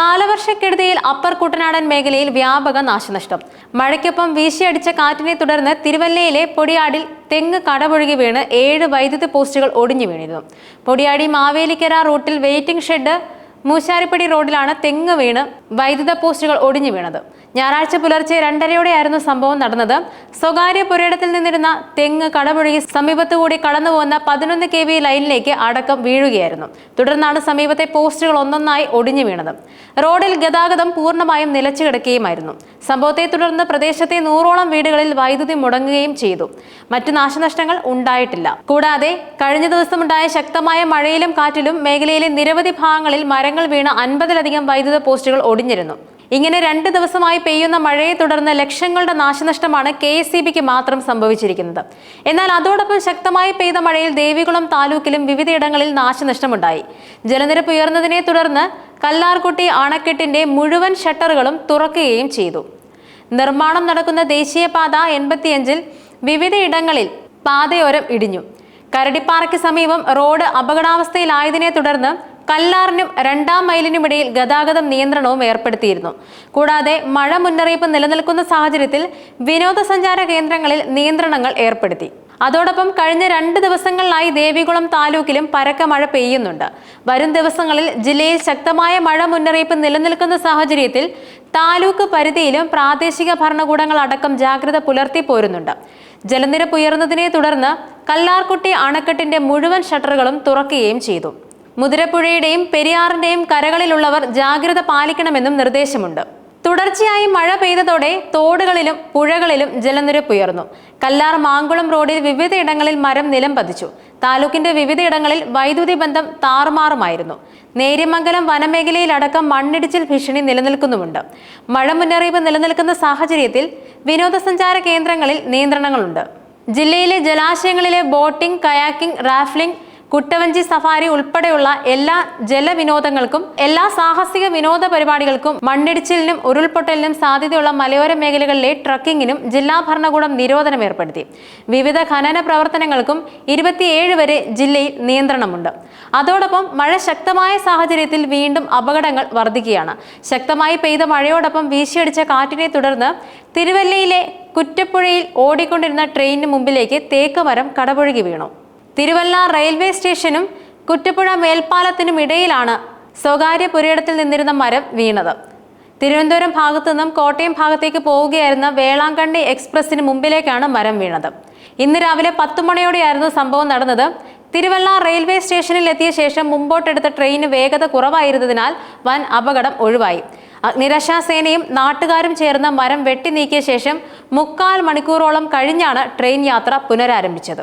കാലവർഷക്കെടുതിയിൽ upper കുട്ടനാടൻ മേഖലയിൽ വ്യാപക നാശനഷ്ടം. മഴയ്ക്കൊപ്പം വീശിയടിച്ച കാറ്റിനെ തുടർന്ന് തിരുവല്ലയിലെ പൊടിയാടിൽ തെങ്ങ് കടപൊഴുകി വീണ് ഏഴ് വൈദ്യുതി പോസ്റ്റുകൾ ഒടിഞ്ഞു വീണിരുന്നു. പൊടിയാടി മാവേലിക്കര റൂട്ടിൽ വെയിറ്റിംഗ് ഷെഡ് മൂശാരിപ്പടി റോഡിലാണ് തെങ്ങ് വീണ് വൈദ്യുത പോസ്റ്റുകൾ ഒടിഞ്ഞു വീണത്. ഞായറാഴ്ച പുലർച്ചെ രണ്ടരയോടെയായിരുന്നു സംഭവം നടന്നത്. സ്വകാര്യ പുരയിടത്തിൽ നിന്നിരുന്ന തെങ്ങ് കടമൊഴുകി സമീപത്തുകൂടി കടന്നു പോകുന്ന പതിനൊന്ന് കെ വി ലൈനിലേക്ക് അടക്കം വീഴുകയായിരുന്നു. തുടർന്നാണ് സമീപത്തെ പോസ്റ്റുകൾ ഒന്നൊന്നായി ഒടിഞ്ഞു വീണത്. റോഡിൽ ഗതാഗതം പൂർണമായും നിലച്ചു കിടക്കുകയുമായിരുന്നു. സംഭവത്തെ തുടർന്ന് പ്രദേശത്തെ നൂറോളം വീടുകളിൽ വൈദ്യുതി മുടങ്ങുകയും ചെയ്തു. മറ്റു നാശനഷ്ടങ്ങൾ ഉണ്ടായിട്ടില്ല. കൂടാതെ കഴിഞ്ഞ ദിവസമുണ്ടായ ശക്തമായ മഴയിലും കാറ്റിലും മേഖലയിലെ നിരവധി ഭാഗങ്ങളിൽ മരങ്ങൾ വീണ് അൻപതിലധികം വൈദ്യുത പോസ്റ്റുകൾ ഒടിഞ്ഞിരുന്നു. ഇങ്ങനെ രണ്ട് ദിവസമായി പെയ്യുന്ന മഴയെ തുടർന്ന് ലക്ഷങ്ങളുടെ നാശനഷ്ടമാണ് കെ എസ് ബിക്ക് മാത്രം സംഭവിച്ചിരിക്കുന്നത്. എന്നാൽ അതോടൊപ്പം ശക്തമായി പെയ്ത മഴയിൽ ദേവികുളം താലൂക്കിലും വിവിധയിടങ്ങളിൽ നാശനഷ്ടമുണ്ടായി. ജലനിരപ്പ് ഉയർന്നതിനെ തുടർന്ന് കല്ലാർകുട്ടി അണക്കെട്ടിന്റെ മുഴുവൻ ഷട്ടറുകളും തുറക്കുകയും ചെയ്തു. നിർമ്മാണം നടക്കുന്ന ദേശീയപാത എൺപത്തിയഞ്ചിൽ വിവിധയിടങ്ങളിൽ പാതയോരം ഇടിഞ്ഞു. കരടിപ്പാറയ്ക്ക് സമീപം റോഡ് അപകടാവസ്ഥയിലായതിനെ തുടർന്ന് കല്ലാറിനും രണ്ടാം മൈലിനുമിടയിൽ ഗതാഗതം നിയന്ത്രണവും ഏർപ്പെടുത്തിയിരുന്നു. കൂടാതെ മഴ മുന്നറിയിപ്പ് നിലനിൽക്കുന്ന സാഹചര്യത്തിൽ വിനോദസഞ്ചാര കേന്ദ്രങ്ങളിൽ നിയന്ത്രണങ്ങൾ ഏർപ്പെടുത്തി. അതോടൊപ്പം കഴിഞ്ഞ രണ്ട് ദിവസങ്ങളിലായി ദേവികുളം താലൂക്കിലും പരക്ക മഴ പെയ്യുന്നുണ്ട്. വരും ദിവസങ്ങളിൽ ജില്ലയിൽ ശക്തമായ മഴ മുന്നറിയിപ്പ് നിലനിൽക്കുന്ന സാഹചര്യത്തിൽ താലൂക്ക് പരിധിയിലും പ്രാദേശിക ഭരണകൂടങ്ങൾ അടക്കം ജാഗ്രത പുലർത്തി പോരുന്നുണ്ട്. ജലനിരപ്പ് ഉയർന്നതിനെ തുടർന്ന് കല്ലാർകുട്ടി അണക്കെട്ടിന്റെ മുഴുവൻ ഷട്ടറുകളും തുറക്കുകയും ചെയ്തു. മുതിരപ്പുഴയുടെയും പെരിയാറിന്റെയും കരകളിലുള്ളവർ ജാഗ്രത പാലിക്കണമെന്നും നിർദ്ദേശമുണ്ട്. തുടർച്ചയായി മഴ പെയ്തതോടെ തോടുകളിലും പുഴകളിലും ജലനിരപ്പ് ഉയർന്നു. കല്ലാർ മാങ്കുളം റോഡിൽ വിവിധയിടങ്ങളിൽ മരം നിലം പതിച്ചു. താലൂക്കിന്റെ വിവിധയിടങ്ങളിൽ വൈദ്യുതി ബന്ധം താറുമാറുമായിരുന്നു. നേര്യമംഗലം വനമേഖലയിലടക്കം മണ്ണിടിച്ചിൽ ഭീഷണി നിലനിൽക്കുന്നുമുണ്ട്. മഴ മുന്നറിയിപ്പ് നിലനിൽക്കുന്ന സാഹചര്യത്തിൽ വിനോദസഞ്ചാര കേന്ദ്രങ്ങളിൽ നിയന്ത്രണങ്ങളുണ്ട്. ജില്ലയിലെ ജലാശയങ്ങളിലെ ബോട്ടിംഗ് കയാക്കിംഗ് റാഫ്ലിംഗ് കുട്ടവഞ്ചി സഫാരി ഉൾപ്പെടെയുള്ള എല്ലാ ജലവിനോദങ്ങൾക്കും എല്ലാ സാഹസിക വിനോദ പരിപാടികൾക്കും മണ്ണിടിച്ചിലിനും ഉരുൾപൊട്ടലിനും സാധ്യതയുള്ള മലയോര മേഖലകളിലെ ട്രക്കിങ്ങിനും ജില്ലാ ഭരണകൂടം നിരോധനം ഏർപ്പെടുത്തി. വിവിധ ഖനന പ്രവർത്തനങ്ങൾക്കും ഇരുപത്തിയേഴ് വരെ ജില്ലയിൽ നിയന്ത്രണമുണ്ട്. അതോടൊപ്പം മഴ ശക്തമായ സാഹചര്യത്തിൽ വീണ്ടും അപകടങ്ങൾ വർദ്ധിക്കുകയാണ് ശക്തമായി പെയ്ത മഴയോടൊപ്പം വീശിയടിച്ച കാറ്റിനെ തുടർന്ന് തിരുവല്ലയിലെ കുറ്റപ്പുഴയിൽ ഓടിക്കൊണ്ടിരുന്ന ട്രെയിനിന് മുമ്പിലേക്ക് തേക്ക് മരം കടപുഴകി വീണു. തിരുവല്ല റെയിൽവേ സ്റ്റേഷനും കുറ്റപ്പുഴ മേൽപ്പാലത്തിനും ഇടയിലാണ് സ്വകാര്യ പുരയിടത്തിൽ നിന്നിരുന്ന മരം വീണത്. തിരുവനന്തപുരം ഭാഗത്തു നിന്നും കോട്ടയം ഭാഗത്തേക്ക് പോവുകയായിരുന്ന വേളാങ്കണ്ണി എക്സ്പ്രസിന് മുമ്പിലേക്കാണ് മരം വീണത്. ഇന്ന് രാവിലെ പത്തു മണിയോടെയായിരുന്നു സംഭവം നടന്നത്. തിരുവല്ല റെയിൽവേ സ്റ്റേഷനിൽ എത്തിയ ശേഷം മുമ്പോട്ടെടുത്ത ട്രെയിന് വേഗത കുറവായിരുന്നതിനാൽ വൻ അപകടം ഒഴിവായി. അഗ്നിരക്ഷാസേനയും നാട്ടുകാരും ചേർന്ന് മരം വെട്ടി നീക്കിയ ശേഷം മുക്കാൽ മണിക്കൂറോളം കഴിഞ്ഞാണ് ട്രെയിൻ യാത്ര പുനരാരംഭിച്ചത്.